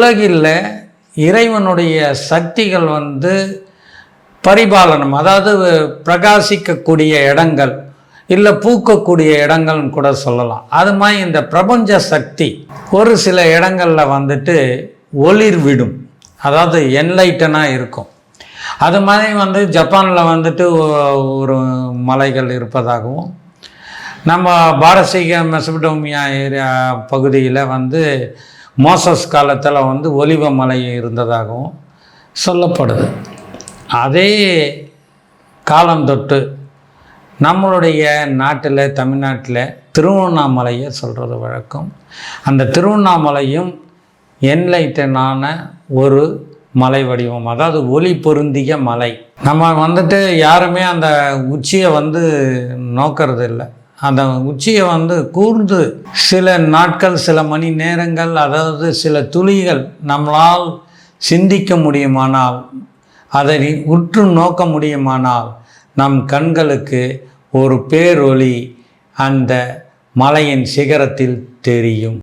உலகில் இறைவனுடைய சக்திகள் வந்து பரிபாலனம் அதாவது பிரகாசிக்கக்கூடிய இடங்கள் இல்லை பூக்கக்கூடிய இடங்கள்னு கூட சொல்லலாம். அது மாதிரி இந்த பிரபஞ்ச சக்தி ஒரு சில இடங்களில் வந்துட்டு ஒளிர் விடும் அதாவது என்லைட்டனாக இருக்கும். அது மாதிரி வந்து ஜப்பானில் வந்துட்டு ஒரு மலைகள் இருப்பதாகவும் நம்ம பாரசீக மெசபடோமியா ஏரியா பகுதியில் வந்து மோசஸ் காலத்தில் வந்து ஒலிவ மலை இருந்ததாகவும் சொல்லப்படுது. அதே காலம் தொட்டு நம்மளுடைய நாட்டில் தமிழ்நாட்டில் திருவண்ணாமலையை சொல்கிறது வழக்கம். அந்த திருவண்ணாமலையும் என்லைட்டனான ஒரு மலை வடிவம் அதாவது ஒளி பொருந்திய மலை. நம்ம வந்துட்டு யாருமே அந்த உச்சியை வந்து நோக்கிறது இல்லை அந்த உச்சியை வந்து கூர்ந்து சில நாட்கள் சில மணி நேரங்கள் அதாவது சில துளிகள் நம்மளால் சிந்திக்க முடியுமானால் அதை உற்று நோக்க முடியுமானால் நம் கண்களுக்கு ஒரு பேரொளி அந்த மலையின் சிகரத்தில் தெரியும்.